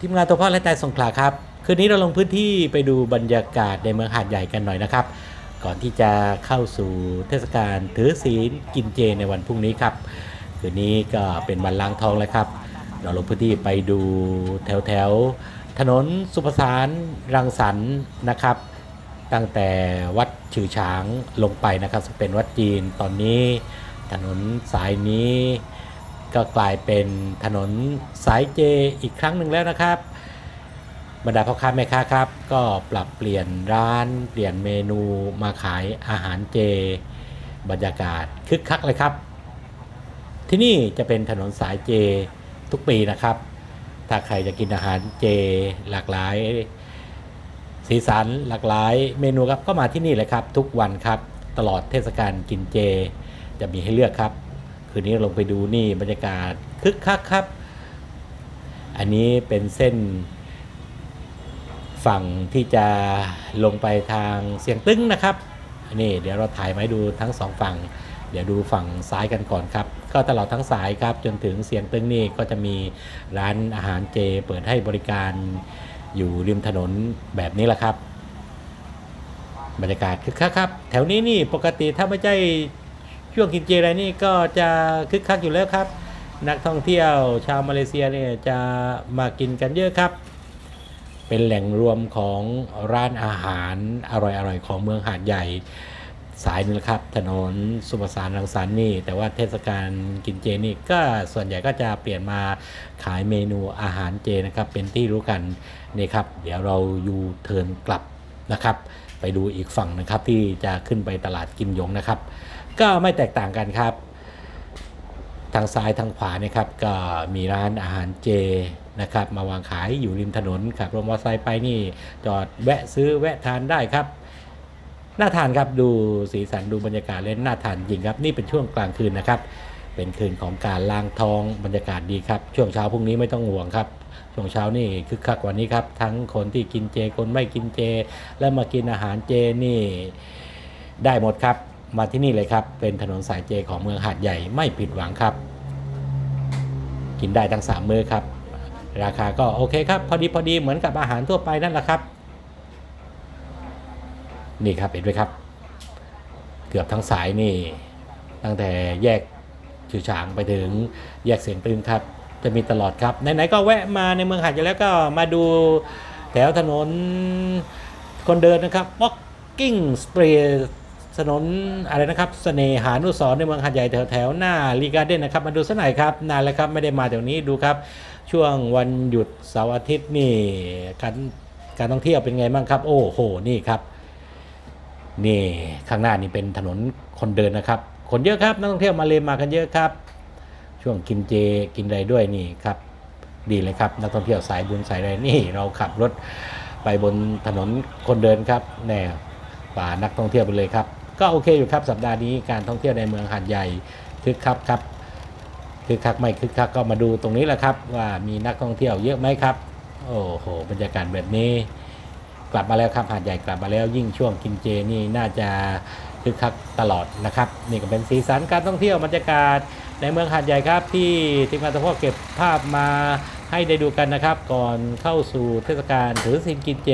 ทีมงานตัวพ่อและแต่สงขลาครับ คืนนี้เราลงพื้นที่ไปดูบรรยากาศในเมืองหาดใหญ่กันหน่อยนะครับ ก่อนที่จะเข้าสู่เทศกาลถือศีลกินเจในวันพรุ่งนี้ครับ คืนนี้ก็เป็นวันล้างทองแล้วครับ เราลงพื้นที่ไปดูแถวแถวถนนสุภสารรังสรรค์นะครับ ตั้งแต่วัดฉือฉางลงไปนะครับซึ่งเป็นวัดจีนตอนนี้ถนนสายนี้ ก็กลายเป็นถนนสายเจอีกครั้งหนึ่งแล้วนะครับบรรดาพ่อค้าแม่ค้าครับ ก็ปรับเปลี่ยนร้านเปลี่ยนเมนูมาขายอาหารเจ บรรยากาศคึกคักเลยครับ ที่นี่จะเป็นถนนสายเจทุกปีนะครับ ถ้าใครจะกินอาหารเจหลากหลาย สีสันหลากหลายเมนูครับก็มาที่นี่เลยครับ ทุกวันครับ ตลอดเทศกาลกินเจ จะมีให้เลือกครับ คืนนี้ลงไปดูนี่บรรยากาศคึกคักครับ อันนี้เป็นเส้น ฝั่งที่จะลงไปทางเสียงตึ้งนะครับนนี้เดี๋ยวเราถ่ายมาให้ดูทั้งสองฝั่ง เดี๋ยวดูฝั่งซ้ายกันก่อนครับ ก็ตลอดทั้งสายครับจนถึงเสียงตึ้งนี่ก็จะมีร้านอาหารเจเปิดให้บริการอยู่ริมถนนแบบนี้แหละครับ บรรยากาศคึกคักครับ แถวนี้นี่ปกติถ้าไม่ใช่ ช่วงกินเจอะไรนี่ก็จะคึกคักอยู่แล้วครับ นักท่องเที่ยวชาวมาเลเซียเนี่ยจะมากินกันเยอะครับ เป็นแหล่งรวมของร้านอาหารอร่อยๆของเมืองหาดใหญ่สายนึงครับ ถนนสุภสารรังสรรค์นี่ แต่ว่าเทศกาลกินเจนี่ก็ส่วนใหญ่ก็จะเปลี่ยนมาขายเมนูอาหารเจนะครับ เป็นที่รู้กันนี่ครับ เดี๋ยวเรายูเทิร์นกลับนะครับ ไปดูอีกฝั่งนะครับที่จะขึ้นไปตลาดกิมยงนะครับ ก็ไม่แตกต่างกันครับ ทางซ้ายทางขวาเนี่ยครับก็มีร้านอาหารเจนะครับมาวางขายอยู่ริมถนนขับรถมอเตอร์ไซค์ไปนี่จอดแวะซื้อแวะทานได้ครับน่าทานครับดูสีสันดูบรรยากาศเล่นน่าทานจริงครับนี่เป็นช่วงกลางคืนนะครับ เป็นคืนของการล้างท้องบรรยากาศดีครับ ช่วงเช้าพรุ่งนี้ไม่ต้องห่วงครับ ช่วงเช้านี่คึกคักกว่านี้ครับ ทั้งคนที่กินเจคนไม่กินเจ และมากินอาหารเจนี่ได้หมดครับ มาที่นี่เลยครับ เป็นถนนสายเจของเมืองหาดใหญ่ไม่ผิดหวังครับ กินได้ทั้ง 3 มื้อครับ ราคาก็โอเคครับ พอดีพอดีเหมือนกับอาหารทั่วไปนั่นแหละครับ นี่ครับเห็นไหมครับ เกือบทั้งสายนี่ ตั้งแต่แยกชื่อฉางไปถึงแยกเสียงตึงครับ จะมีตลอดครับไหนๆก็แวะมาในเมืองหาดใหญ่แล้วก็มาดูแถวถนนคนเดินนะครับ walking street ถนนอะไรนะครับเสน่หานุสรในเมืองหาดใหญ่แถวแถวๆหน้าลีการ์เด้นนะครับ มาดูสักหน่อยครับ นานแล้วครับไม่ได้มาแถวนี้ดูครับ ช่วงวันหยุดเสาร์อาทิตย์นี่การการท่องเที่ยวเป็นไงบ้างครับ โอ้โหนี่ครับ นี่ข้างหน้านี่เป็นถนนคนเดินนะครับ คนเยอะครับนักท่องเที่ยวมาเลมากันเยอะครับ ช่วงกินเจกินอะไรด้วยนี่ครับดีเลยครับนักท่องเที่ยวสายบุญสายอะไรนี่เราขับรถไปบนถนนคนเดินครับแน่ป่านักท่องเที่ยวไปเลยครับ ก็โอเคอยู่ครับสัปดาห์นี้การท่องเที่ยวในเมืองหาดใหญ่คึกคักครับคึกคักไม่คึกคักก็มาดูตรงนี้แหละครับ ว่ามีนักท่องเที่ยวเยอะไหมครับ โอ้โหบรรยากาศแบบนี้ กลับมาแล้วครับหาดใหญ่กลับมาแล้วยิ่งช่วงกินเจนี่น่าจะคึกคักตลอดนะครับนี่ก็เป็นสีสันการท่องเที่ยวบรรยากาศในเมืองหาดใหญ่ครับ ที่ทีมงานตะพวกเก็บภาพมาให้ได้ดูกันนะครับ ก่อนเข้าสู่เทศกาลถือสินกินเจ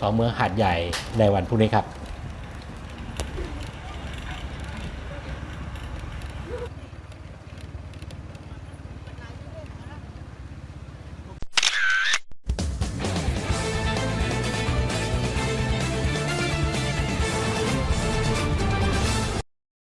ของเมืองหาดใหญ่ในวันพรุ่งนี้ครับ